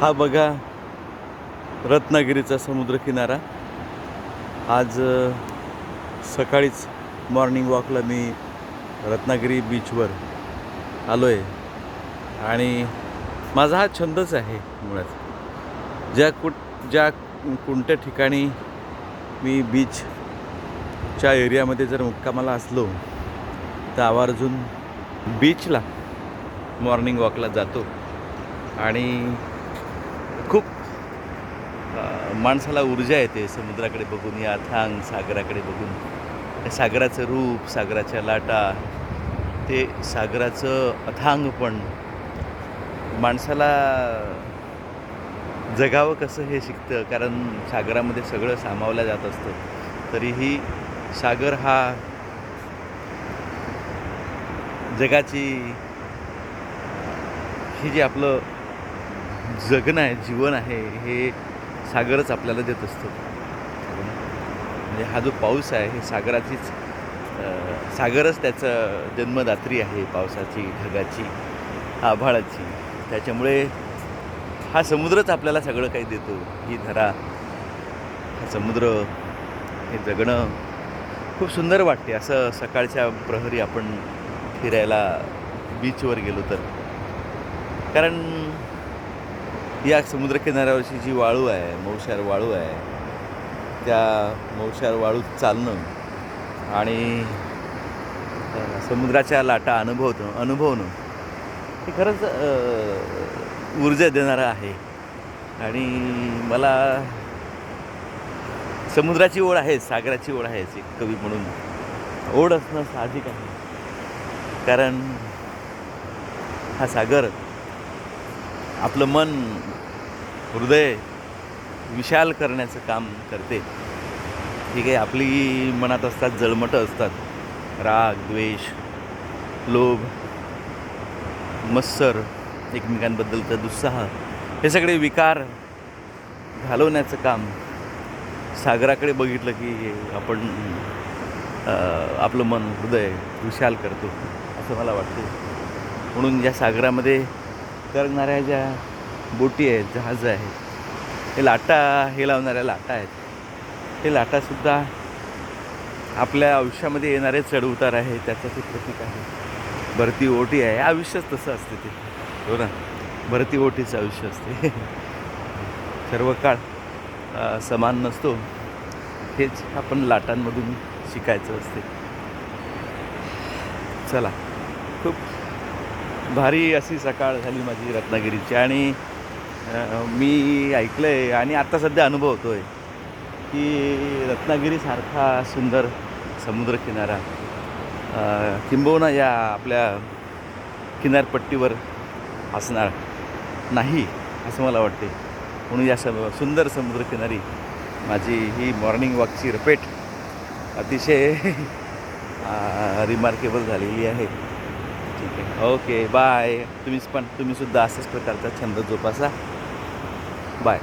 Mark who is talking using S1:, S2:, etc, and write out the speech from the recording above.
S1: हा बघा रत्नागिरीचा समुद्रकिनारा. आज सकाळीच मॉर्निंग वॉकला मी रत्नागिरी बीचवर आलो आहे आणि माझा हा छंदच आहे मुळात. ज्या कुठ ज्या कोणत्या ठिकाणी मी बीचच्या एरियामध्ये जर मुक्कामाला असलो तर आवर्जून बीचला मॉर्निंग वॉकला जातो. आणि खूप माणसाला ऊर्जा येते समुद्राकडे बघून या अथांग सागराकडे बघून. त्या सागराचं रूप सागराच्या लाटा ते सागराचं अथांगपण माणसाला जगावं कसं हे शिकतं? कारण सागरामध्ये सगळं सामावलं जात असतं. तरीही सागर हा जगाची हे जे आपलं जगणं आहे जीवन आहे हे सागरच आपल्याला देत असतो. म्हणजे हा जो पाऊस आहे हे सागराचीच सागरच त्याचं जन्मदात्री आहे पावसाची ढगाची आभाळाची. त्याच्यामुळे हा समुद्रच आपल्याला सगळं काही देतो. ही धरा हा समुद्र हे जगणं खूप सुंदर वाटते. असं सकाळच्या प्रहरी आपण फिरायला बीचवर गेलो तर. कारण या समुद्रकिनाऱ्यावरची जी वाळू आहे मऊशार वाळू आहे त्या मऊशार वाळूत चालणं आणि समुद्राच्या लाटा अनुभवणं अनुभवणं हे खरंच ऊर्जा देणारं आहे. आणि मला समुद्राची ओढ आहे सागराची ओढ आहेच एक कवी म्हणून. ओढ असणं साहजिक आहे. कारण हा सागर आपलं मन हृदय विशाल करण्याचं काम करते. ठीक आहे आपली मनात असतात जळमटं असतात. राग द्वेष लोभ मत्सर एकमेकांबद्दलचा दुस्साह हे सगळे विकार घालवण्याचं काम सागराकडे बघितलं की आपण आपलं मन हृदय विशाल करतो असं मला वाटतं. म्हणून या सागरामध्ये करणाऱ्या ज्या बोटी आहेत जहाजं आहेत हे लाटा हे लावणाऱ्या लाटा आहेत हे लाटासुद्धा आपल्या आयुष्यामध्ये येणारे चढउतार आहे त्याचं ते प्रतीक आहे. भरती ओटी आहे. आयुष्यच तसं असते ते. हो ना? भरती ओटीचं आयुष्य असते. सर्व काळ समान नसतो. हेच आपण लाटांमधून शिकायचं असते. चला खूप भारी अशी सकाळ झाली माझी रत्नागिरीची. आणि मी ऐकलं आहे आणि आत्ता सध्या अनुभवतो आहे की रत्नागिरीसारखा सुंदर समुद्रकिनारा किंबहुना या आपल्या किनारपट्टीवर असणार नाही असं मला वाटते. म्हणून या सम सुंदर समुद्रकिनारी माझी ही मॉर्निंग वॉकची रपेट अतिशय रिमार्केबल झालेली आहे. ठीक आहे. ओके बाय तुम्हीच पण तुम्हीसुद्धा असंच प्रकारचा छंद जोपासा. बाय